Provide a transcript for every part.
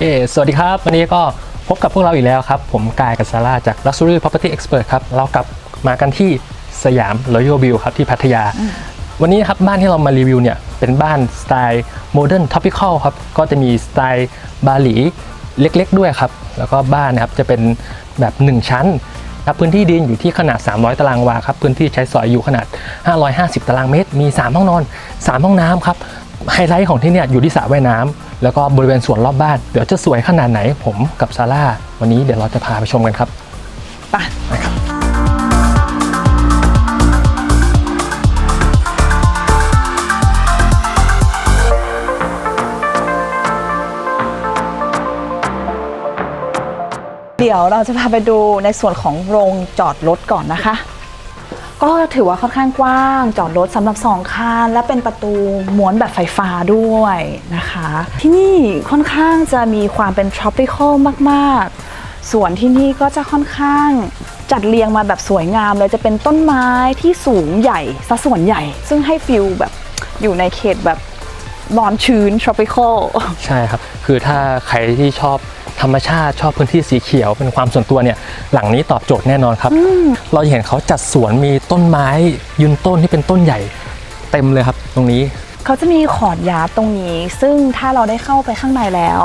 เอสวัสดีครับ วันนี้ก็พบกับพวกเราอีกแล้วครับ ผมกายกับซาร่าจาก Luxury Property Expert ครับ เรากลับมากันที่สยาม Royal View ครับที่พัทยา วันนี้นะครับบ้านที่เรามารีวิวเนี่ยเป็นบ้านสไตล์โมเดิร์นท็อปิคอลครับ ก็จะมีสไตล์บาหลีเล็กๆด้วยครับ แล้วก็บ้านนะครับจะเป็นแบบ 1 ชั้นครับพื้นที่ดินอยู่ที่ขนาด 300 ตารางวาครับ พื้นที่ใช้สอยอยู่ขนาด 550 ตารางเมตร มี 3 ห้องนอน 3 ห้องน้ำครับ ไฮไลท์ของที่เนี่ยอยู่ที่สระว่ายน้ำ แล้วก็บริเวณสวนรอบบ้าน เดี๋ยวจะสวยขนาดไหนผมกับซาร่าวันนี้เดี๋ยวเราจะพาไปชมกันครับไปนะครับเดี๋ยวเราจะพาไปดูในส่วนของโรงจอดรถก่อนนะคะ ก็ถือว่าค่อนข้างกว้าง จอดรถสำหรับสองคันและเป็นประตูม้วนแบบไฟฟ้าด้วยนะคะ ที่นี่ค่อนข้างจะมีความเป็น tropical มาก ๆ ส่วนที่นี่ก็จะค่อนข้างจัดเรียงมาแบบสวยงามเลยจะเป็นต้นไม้ที่สูงใหญ่ซะส่วนใหญ่ ซึ่งให้ฟิลแบบอยู่ในเขตแบบร้อนชื้น tropical ใช่ครับ คือถ้าใครที่ชอบ รรมชาติชอบพื้นที่สีเขียวเป็นความส่วนตัวเนี่ยหลังนี้ตอบโจทย์แน่นอนครับ เราจะเห็นเขาจัดสวนมีต้นไม้ยืนต้นที่เป็นต้นใหญ่เต็มเลยครับตรงนี้เขาจะมีขอดยาร์ดตรงนี้ ซึ่งถ้าเราได้เข้าไปข้างในแล้ว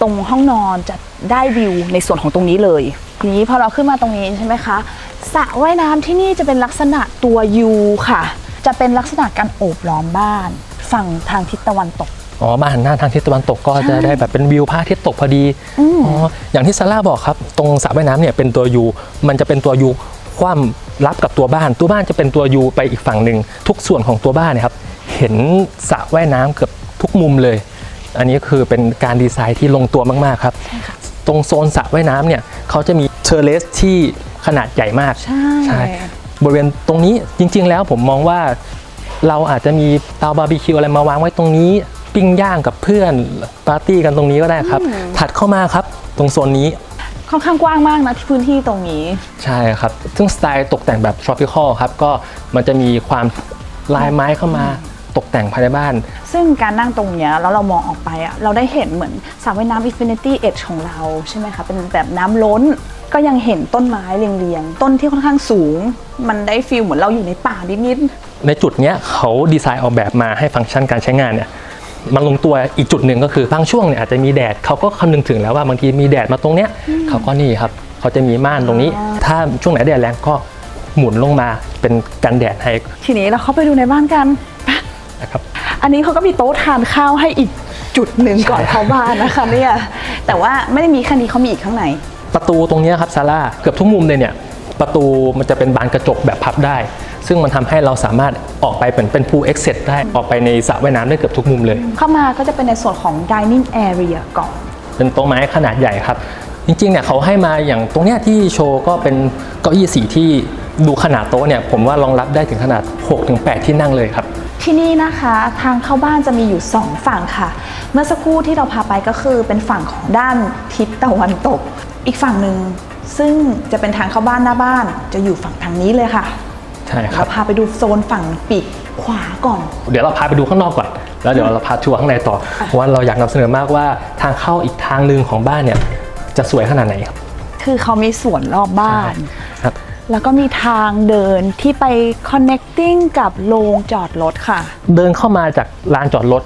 ตรงห้องนอนจะได้วิวในส่วนของตรงนี้เลยทีนี้พอเราขึ้นมาตรงนี้ใช่ไหมคะสระว่ายน้ำที่นี่จะเป็นลักษณะตัวยูค่ะ จะเป็นลักษณะการโอบล้อมบ้าน ฝั่งทางทิศตะวันตก อ๋อมาหันหน้าทางทิศตะวันตกก็จะได้แบบเป็นวิวพระอาทิตย์ตกพอดีอืมอ๋ออย่างที่ซาร่าบอกครับ ตรงสระว่ายน้ำเนี่ยเป็นตัวยูมันจะเป็นตัวยูคว่ำรับกับตัวบ้าน ตัวบ้านจะเป็นตัวยูไปอีกฝั่งหนึ่งทุกส่วนของตัวบ้านเนยครับ เห็นสระว่ายน้ำเกือบทุกมุมเลย อันนี้คือเป็นการดีไซน์ที่ลงตัวมากๆครับ ตรงโซนสระว่ายน้ำเนี่ยเขาจะมีเทอร์เลสที่ขนาดใหญ่มาก ใช่บริเวณตรงนี้จริงๆแล้วผมมองว่าเราอาจจะมีเตาบาร์บีคิวอะไรมาวางไว้ตรงนี้ ปิ้งย่างกับเพื่อนปาร์ตี้กันตรงนี้ก็ได้ครับ ถัดเข้ามาครับตรงโซนนี้ค่อนข้างกว้างมากนะที่พื้นที่ตรงนี้ ใช่ครับ ซึ่งสไตล์ตกแต่งแบบ tropical ครับก็มันจะมีความลายไม้เข้ามาตกแต่งภายในบ้าน ซึ่งการนั่งตรงเนี้ยแล้วเรามองออกไปอะเราได้เห็นเหมือนสระว่ายน้ำ Infinity Edge ของเราใช่ไหมคะเป็นแบบน้ำล้นก็ยังเห็นต้นไม้เรียงๆ ต้นที่ค่อนข้างสูง มันได้ฟีลเหมือนเราอยู่ในป่านิดในจุดเนี้ยเขาดีไซน์ออกแบบมาให้ฟังก์ชันการใช้งานเนี่ย มันลงตัวอีกจุดหนึ่งก็คือบางช่วงเนี่ยอาจจะมีแดดเขาก็คำนึงถึงแล้วว่าบางทีมีแดดมาตรงเนี้ยเขาก็นี่ครับเขาจะมีม่านตรงนี้ ถ้าช่วงไหนแดดแรงก็หมุนลงมาเป็นกันแดดให้ๆทีนี้เราเข้าไปดูในบ้านกันไปนะครับ อันนี้เขาก็มีโต๊ะทานข้าวให้อีกจุดหนึ่งก่อนใช่เข้าบ้านนะคะเนี่ยแต่ว่าไม่ได้มีแค่นี้เขามีอีกข้างใน ประตูตรงเนี้ยครับซาร่าเกือบทุกมุมเลยเนี่ยประตูมันจะเป็นบานกระจกแบบพับได้ ซึ่งมันทำให้เราสามารถออกไปเป็นเป็น pool exit ได้ออกไปในสระว่ายน้ำได้เกือบทุกมุมเลย เข้ามาก็จะเป็นในส่วนของ dining area ก่อนเป็นโต๊ะไม้ขนาดใหญ่ครับ จริงๆเนี่ยเขาให้มาอย่างตรงเนี้ยที่โชว์ก็เป็นเก้าอี้สีที่ดูขนาดโต๊ะเนี่ยผมว่ารองรับได้ถึงขนาด 6-8 ที่นั่งเลยครับที่นี่นะคะทางเข้าบ้านจะมีอยู่ 2 ฝั่งค่ะ เมื่อสักครู่ที่เราพาไปก็คือเป็นฝั่งของด้านทิศตะวันตก อีกฝั่งหนึ่งซึ่งจะเป็นทางเข้าบ้านหน้าบ้านจะอยู่ฝั่งทางนี้เลยค่ะ ใช่คเรารับพาไปดูโซนฝั่งปีกขวาก่อน เดี๋ยวเราพาไปดูข้างนอกก่อน แล้วเดี๋ยวเราพาทัวร์ข้างในต่อเพราะว่าเราอยากนำเสนอมากว่าทางเข้าอีกทางหนึ่งของบ้านเนี่ยจะสวยขนาดไหนครับ คือเขามีสวนรอบบ้านครับแล้วก็มีทางเดินที่ไป connecting กับโรงจอดรถค่ะ เดินเข้ามาจากลานจอดรถ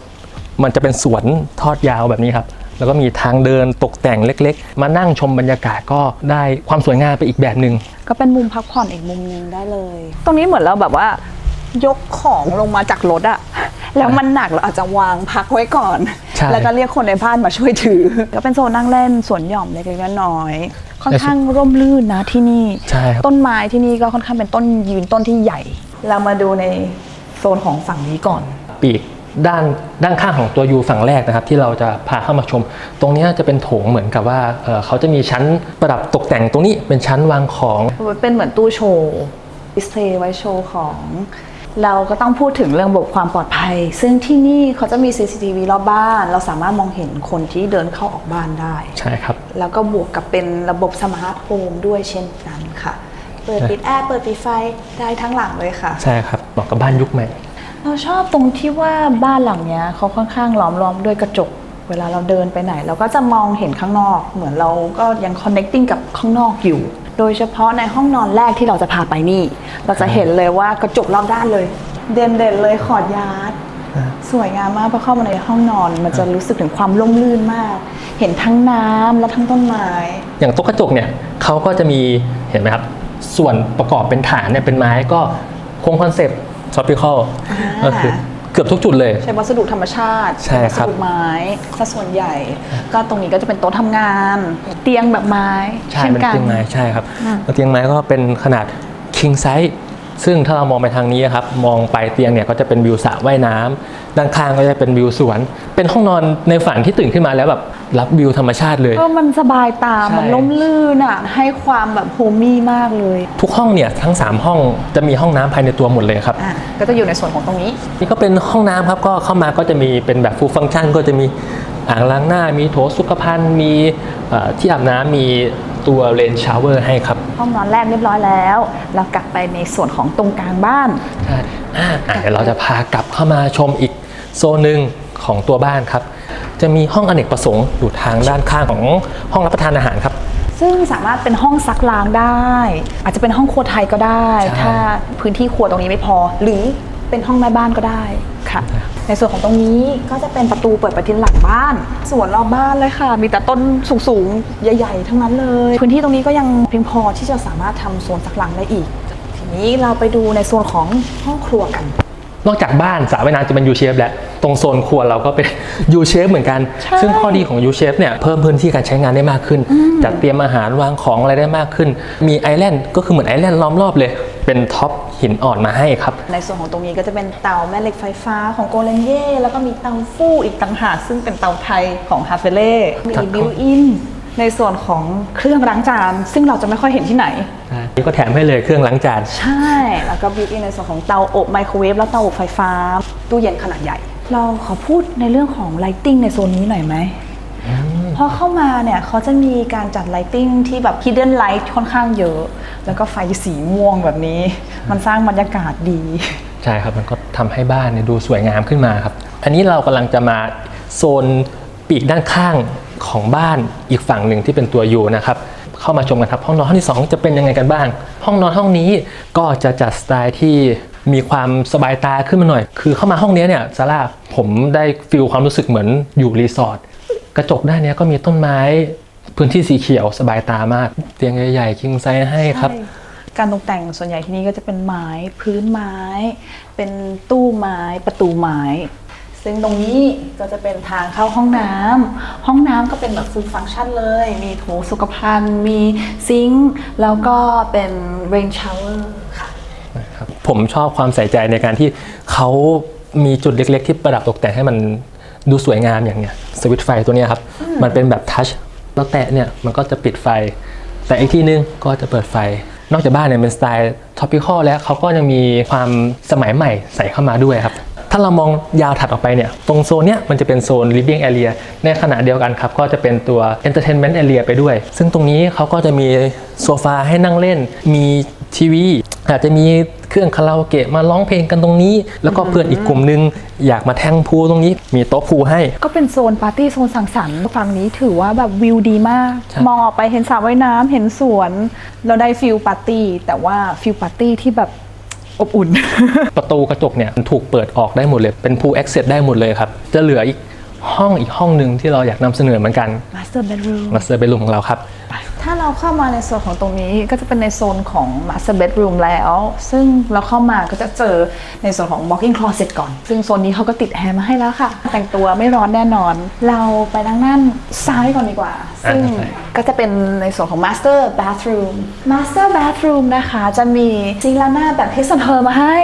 มันจะเป็นสวนทอดยาวแบบนี้ครับ แล้วก็มีทางเดินตกแต่งเล็ก ๆ มานั่งชมบรรยากาศก็ได้ความสวยงามไปอีกแบบหนึ่งก็เป็นมุมพักผ่อนอีกมุมหนึงได้เลย ตรงนี้เหมือนเราแบบว่ายกของลงมาจากรถอะแล้วมันหนักเราอาจจะวางพักไว้ก่อน ใช่ แล้วก็เรียกคนในบ้านมาช่วยถือ ก็เป็นโซนนั่งเล่นสวนหย่อมเล็กๆน้อยๆค่อนข้างร่มรื่นนะที่นี่ ใช่ครับ ต้นไม้ที่นี่ก็ค่อนข้างเป็นต้นยืนต้นที่ใหญ่ เรามาดูในโซนของฝั่งนี้ก่อน ปีก ด้านด้านข้างของตัวยูฝั่งแรกนะครับ ที่เราจะพาเข้ามาชม ตรงเนี้ยจะเป็นโถงเหมือนกับว่าเอ่อเขาจะมีชั้นประดับตกแต่งตรงนี้เป็นชั้นวางของ เป็นเหมือนตู้โชว์ดิสเพลย์ไว้โชว์ของ เราก็ต้องพูดถึงเรื่องระบบความปลอดภัย ซึ่งที่นี่เขาจะมี CCTV รอบบ้าน เราสามารถมองเห็นคนที่เดินเข้าออกบ้านได้ ใช่ครับ แล้วก็บวกกับเป็นระบบสมาร์ทโฮมด้วยเช่นกันค่ะ เปิดปิดแอร์เปิดปิดไฟได้ทั้งหลังเลยค่ะ ใช่ครับเหมาะกับบ้านยุคใหม่ เราชอบตรงที่ว่าบ้านหลังเนี้ยเขาค่อนข้างล้อมรอบด้วยกระจก เวลาเราเดินไปไหน เราก็จะมองเห็นข้างนอก เหมือนเราก็ยัง connecting กับข้างนอกอยู่ โดยเฉพาะในห้องนอนแรกที่เราจะพาไปนี่ เราจะเห็นเลยว่ากระจกรอบด้านเลย เด่นเด่นเลยขอดยาร์ดสวยงามมากพอเข้ามาในห้องนอน มันจะรู้สึกถึงความร่มรื่นมาก เห็นทั้งน้ำและทั้งต้นไม้ อย่างโต๊ะกระจกเนี่ยเขาก็จะมีเห็นไหมครับ ส่วนประกอบเป็นฐานเนี่ยเป็นไม้ก็คงคอนเซปต์ ซอฟต์พิคอลก็คือเกือบทุกจุดเลย ใช้วัสดุธรรมชาติใช่ครับวัสดุไม้ซะส่วนใหญ่ ก็ตรงนี้ก็จะเป็นโต๊ะทำงาน เตียงแบบไม้ ใช่เช่นเป็นกันเตียงไม้ใช่ครับอืมแล้วเตียงไม้ก็เป็นขนาด king size ซึ่งถ้าเรามองไปทางนี้ครับมองไปเตียงเนี่ยก็จะเป็นวิวสระว่ายน้ำด้านข้างก็จะเป็นวิวสวน เป็นห้องนอนในฝันที่ตื่นขึ้นมาแล้วแบบรับวิวธรรมชาติเลยก็มันสบายตาใช่มันล่มลื่นอะให้ความแบบโฮมี่มากเลย ทุกห้องเนี่ยทั้ง 3 ห้องจะมีห้องน้ำภายในตัวหมดเลยครับอะก็จะอยู่ในส่วนของตรงนี้ นี่ก็เป็นห้องน้ำครับก็เข้ามาก็จะมีเป็นแบบ full function ก็จะมีอ่างล้างหน้ามีโถสุขภัณฑ์มีเอ่อที่อาบน้ำมีตัวเลนชาวเวอร์ให้ครับ ห้องนอนแรกเรียบร้อยแล้ว เรากลับไปในส่วนของตรงกลางบ้าน ใช่อ่าอะเดี๋ยวเราจะพากลับเข้ามาชมอีกโซนหนึ่งของตัวบ้านครับ จะมีห้องอเนกประสงค์อยู่ทางด้านข้างของห้องรับประทานอาหารครับ ซึ่งสามารถเป็นห้องซักล้างได้ อาจจะเป็นห้องครัวไทยก็ได้ ใช่ ถ้าพื้นที่ครัวตรงนี้ไม่พอ หรือ เป็นห้องแม่บ้านก็ได้ค่ะ ในส่วนของตรงนี้ก็จะเป็นประตูเปิดไปที่หลังบ้านส่วนรอบบ้านเลยค่ะ มีแต่ต้นสูงๆใหญ่ ๆ ทั้งนั้นเลย พื้นที่ตรงนี้ก็ยังเพียงพอที่จะสามารถทำโซนซักล้างได้อีก ทีนี้เราไปดูในโซนของห้องครัวกัน นอกจากบ้านสระว่ายน้ำจะเป็น U shape แล้วตรงโซนครัวเราก็เป็น U shape เหมือนกันใช่ซึ่งข้อดีของ U shape เนี่ยเพิ่มพื้นที่การใช้งานได้มากขึ้น จัดเตรียมอาหารวางของอะไรได้มากขึ้น มีไอแลนด์ก็คือเหมือนไอแลนด์ล้อมรอบเลย เป็นท็อปหินอ่อนมาให้ครับ ในส่วนของตรงนี้ก็จะเป็นเตาแม่เหล็กไฟฟ้าของโกเลนเย่แล้วก็มีเตาฟู่อีกต่างหากซึ่งเป็นเตาไทยของฮาเฟเล่มีครับบิวอิน ในส่วนของเครื่องล้างจาน ซึ่งเราจะไม่ค่อยเห็นที่ไหนนี่ก็แถมให้เลยเครื่องล้างจาน ใช่ แล้วก็บิวอินในส่วนของเตาอบไมโครเวฟและเตาอบไฟฟ้า ตู้เย็นขนาดใหญ่ เราขอพูดในเรื่องของไลติ้งในโซนนี้หน่อยไหม พอเข้ามาเนี่ยเขาจะมีการจัดไลติ้งที่แบบ hidden light ค่อนข้างเยอะ แล้วก็ไฟสีม่วงแบบนี้ มันสร้างบรรยากาศดี ใช่ครับมันก็ทำให้บ้านเนี่ยดูสวยงามขึ้นมาครับ อันนี้เรากำลังจะมาโซนปีกด้านข้าง ของบ้านอีกฝั่งหนึ่งที่เป็นตัวยูนะครับเข้ามาชมกันครับห้องนอนห้องที่ 2 จะเป็นยังไงกันบ้าง ห้องนอนห้องนี้ก็จะจัดสไตล์ที่มีความสบายตาขึ้นมาหน่อย คือเข้ามาห้องนี้เนี่ยซาร่าผมได้ฟิลความรู้สึกเหมือนอยู่รีสอร์ทกระจกด้านนี้ก็มีต้นไม้พื้นที่สีเขียวสบายตามาก เตียงใหญ่ๆคิงไซส์ให้ครับ การตกแต่งส่วนใหญ่ที่นี่ก็จะเป็นไม้พื้นไม้ เป็นตู้ไม้ประตูไม้ ซึ่งตรงนี้ก็จะเป็นทางเข้าห้องน้ำห้องน้ำก็เป็นแบบฟูลฟังก์ชันเลย มีโถสุขภัณฑ์ มีซิงค์แล้วก็เป็นเรนช o เวอร์ค่ะครับผมชอบความใส่ใจในการที่เขามีจุดเล็ก ๆ ที่ประดับตกแต่งให้มันดูสวยงามอย่างเนี้ยสวิตช์ไฟตัวเนี้ยครับ มันเป็นแบบทัชแล้วแตะเนี่ยมันก็จะปิดไฟ แต่อีกทีนึงก็จะเปิดไฟ นอกจากบ้านเนี่ยเป็นสไตล์ท็อปิคอลแล้วเขาก็ยังมีความสมัยใหม่ใส่เข้ามาด้วยครับ ถ้าเรามองยาวถัดออกไปเนี่ย ตรงโซนเนี้ยมันจะเป็นโซน living area ในขณะเดียวกันครับ ก็จะเป็นตัว entertainment area ไปด้วย ซึ่งตรงนี้เขาก็จะมีโซฟาให้นั่งเล่น มีทีวี อาจจะมีเครื่องคาราโอเกะมาร้องเพลงกันตรงนี้ แล้วก็เพื่อนอีกกลุ่มนึง อยากมาแทงพูลตรงนี้ มีโต๊ะพูลให้ ก็เป็นโซนปาร์ตี้โซนสังสรรค์ฝั่งนี้ถือว่าแบบวิวดีมากใช่มองออกไปเห็นสระว่ายน้ำเห็นสวน เราได้ฟิลปาร์ตี้แต่ว่าฟิลปาร์ตี้ที่แบบ อบอุ่น ประตูกระจกเนี่ยมันถูกเปิดออกได้หมดเลย เป็นพูล access ได้หมดเลยครับ จะเหลืออีกห้องอีกห้องหนึ่งที่เราอยากนำเสนอเหมือนกัน Master Bedroom มาเซอร์เบลูมของเราครับ ถ้าเราเข้ามาในโซนของตรงนี้ก็จะเป็นในโซนของ Master Bedroom แล้ว ซึ่งเราเข้ามาก็จะเจอในส่วนของ Walk-in Closet ก่อน ซึ่งโซนนี้เขาก็ติดแอร์มาให้แล้วค่ะ แต่งตัวไม่ร้อนแน่นอน เราไปทางด้านซ้ายก่อนดีกว่า ซึ่งก็จะเป็นในส่วนของ Master Bathroom Master Bathroom นะคะ จะมีซิงลาหน้าแบบ His and Her มาให้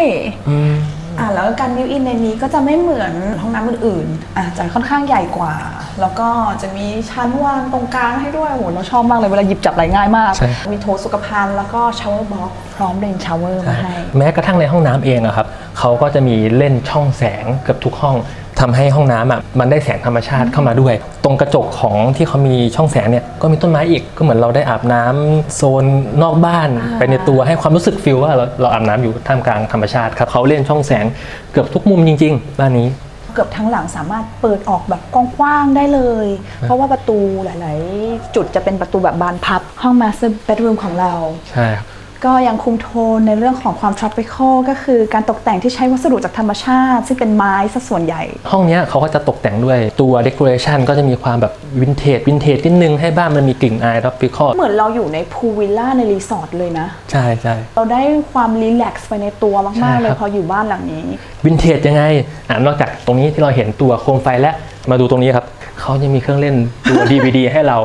อ่าแล้วก็การบิวอินในนี้ก็จะไม่เหมือนห้องน้ำอื่นๆอะจะค่อนข้างใหญ่กว่า แล้วก็จะมีชั้นวางตรงกลางให้ด้วยโหเราชอบมากเลยเวลาหยิบจับอะไรง่ายมาก ใช่ มีโถสุขภัณฑ์แล้วก็ชาวเวอร์บ็อกพร้อมเรนชาวเวอร์มาให้ แม้กระทั่งในห้องน้ำเองอะครับเขาก็จะมีเล่นช่องแสงเกือบทุกห้อง ทำให้ห้องน้ำอะมันได้แสงธรรมชาติเข้ามาด้วย ตรงกระจกของที่เขามีช่องแสงเนี่ยก็มีต้นไม้อีกก็เหมือนเราได้อาบน้ำโซนนอกบ้านอ่าไปในตัวให้ความรู้สึกฟิลว่าเราเราอาบน้ำอยู่ท่ามกลางธรรมชาติครับเขาเล่นช่องแสงเกือบทุกมุมจริง ๆ บ้านนี้เกือบทั้งหลังสามารถเปิดออกแบบกว้างๆได้เลย เพราะว่าประตูหลาย ๆ จุดจะเป็นประตูแบบบานพับห้อง master bedroom ของเรา ใช่ครับ ก็ยังคุมโทนในเรื่องของความ tropical ก็คือการตกแต่งที่ใช้วัสดุจากธรรมชาติ ซึ่งเป็นไม้ซะส่วนใหญ่ ห้องเนี้ยเขาก็จะตกแต่งด้วยตัว decoration ก็จะมีความแบบวินเทจวินเทจนิดนึงให้บ้านมันมีกลิ่นอาย tropical เหมือนเราอยู่ในพูลวิลล่าในรีสอร์ทเลยนะ ใช่ใช่ เราได้ความรีแลกซ์ไปในตัวใช่มาก ๆ เลคยรับ พออยู่บ้านหลังนี้ วินเทจยังไงอ่านอกจากตรงนี้ที่เราเห็นตัวโคมไฟและมาดูตรงนี้ครับเขายังมีเครื่องเล่นตัว DVD ให้เรา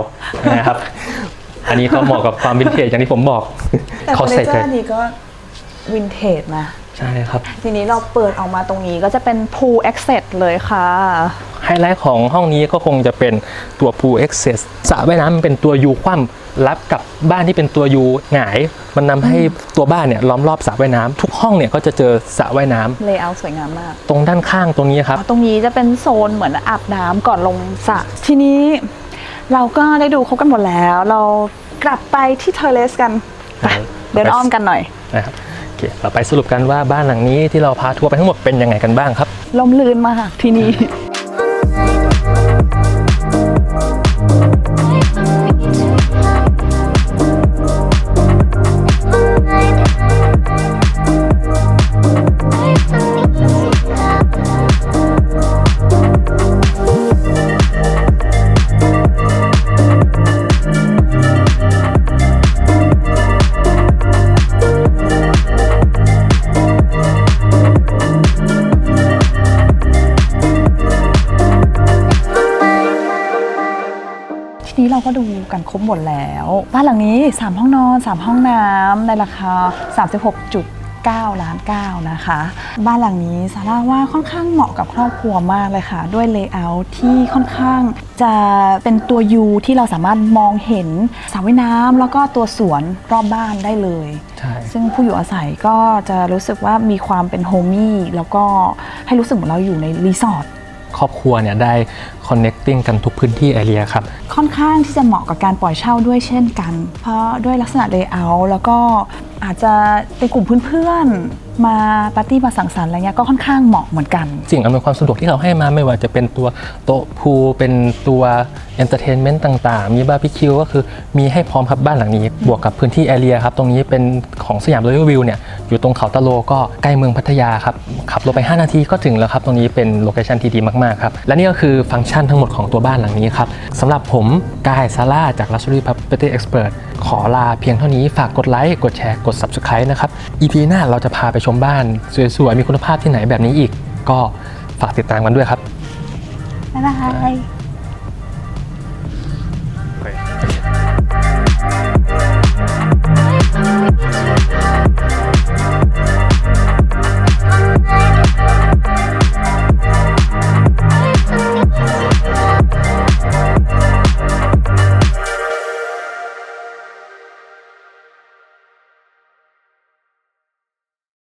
นะครับ อันนี้ก็เหมาะกับความวินเทจอย่างที่ผมบอกแต่เฟเขาอร์นิใส่เจใจอร์นี้ก็วินเทจนะใช่ครับ ทีนี้เราเปิดออกมาตรงนี้ก็จะเป็น pool access เลยค่ะ ไฮไลท์ของห้องนี้ก็คงจะเป็นตัว pool access สระว่ายน้ำมันเป็นตัวยูคว่ำรับกับบ้านที่เป็นตัวยูหงาย มันนำให้ตัวบ้านเนี่ยล้อมรอบสระว่ายน้ำทุกห้องเนี่ยก็จะเจอสระว่ายน้ำเลเยอร์สวยงามมาก ตรงด้านข้างตรงนี้ครับ ตรงนี้จะเป็นโซนเหมือนอาบน้ำก่อนลงสระทีนี้ เราก็ได้ดูครบกันหมดแล้ว เรากลับไปที่ทอยเลสกันไปครับเดินอ้อมกันหน่อยนะครับโอเคเราไปสรุปกันว่าบ้านหลังนี้ที่เราพาทัวร์ไปทั้งหมดเป็นยังไงกันบ้างครับ ลมลื่นมากที่นี่ ก็ดูกันครบหมดแล้ว บ้านหลังนี้ 3 ห้องนอน 3 ห้องน้ำในราคา 36.9ล้าน9นะคะ บ้านหลังนี้ซาร่าว่าค่อนข้างเหมาะกับครอบครัวมากเลยค่ะ ด้วยเลเยอร์ที่ค่อนข้างจะเป็นตัวยูที่เราสามารถมองเห็นสระว่ายน้ำแล้วก็ตัวสวนรอบบ้านได้เลยใช่ซึ่งผู้อยู่อาศัยก็จะรู้สึกว่ามีความเป็นโฮมี่แล้วก็ให้รู้สึกเหมือนเราอยู่ในรีสอร์ท ครอบครัวเนี่ยได้ connecting กันทุกพื้นที่แอเรียครับ ค่อนข้างที่จะเหมาะกับการปล่อยเช่าด้วยเช่นกัน เพราะด้วยลักษณะเลเยอร์แล้วก็อาจจะเป็นกลุ่มเพื่อนๆ มาปาร์ตี้มาสังสรรค์อะไรเงี้ยก็ค่อนข้างเหมาะเหมือนกัน สิ่งอำนวยความสะดวกที่เราให้มาไม่ว่าจะเป็นตัวโต๊ะพูลเป็นตัว เอนเตอร์เทนเมนต์ต่างๆ มีบาร์บีคิวก็คือมีให้พร้อมครับบ้านหลังนี้ บวกกับพื้นที่แอเรียครับ ตรงนี้เป็นของสยามรอยัลวิวเนี่ย อยู่ตรงเขาตะโลก็ใกล้เมืองพัทยาครับ ขับรถไป 5 นาทีก็ถึงแล้วครับ ตรงนี้เป็นโลเคชันที่ดีมากๆครับ และนี่ก็คือฟังก์ชันทั้งหมดของตัวบ้านหลังนี้ครับสำหรับผมกายซาร่าจาก Luxury Property Expert ขอลาเพียงเท่านี้ฝากกดไลค์กดแชร์กด Subscribe นะครับ EP หน้าเราจะพาไปชมบ้านสวยๆมีคุณภาพที่ไหนแบบนี้อีก ก็ฝากติดตามกันด้วยครับบ๊ายบาย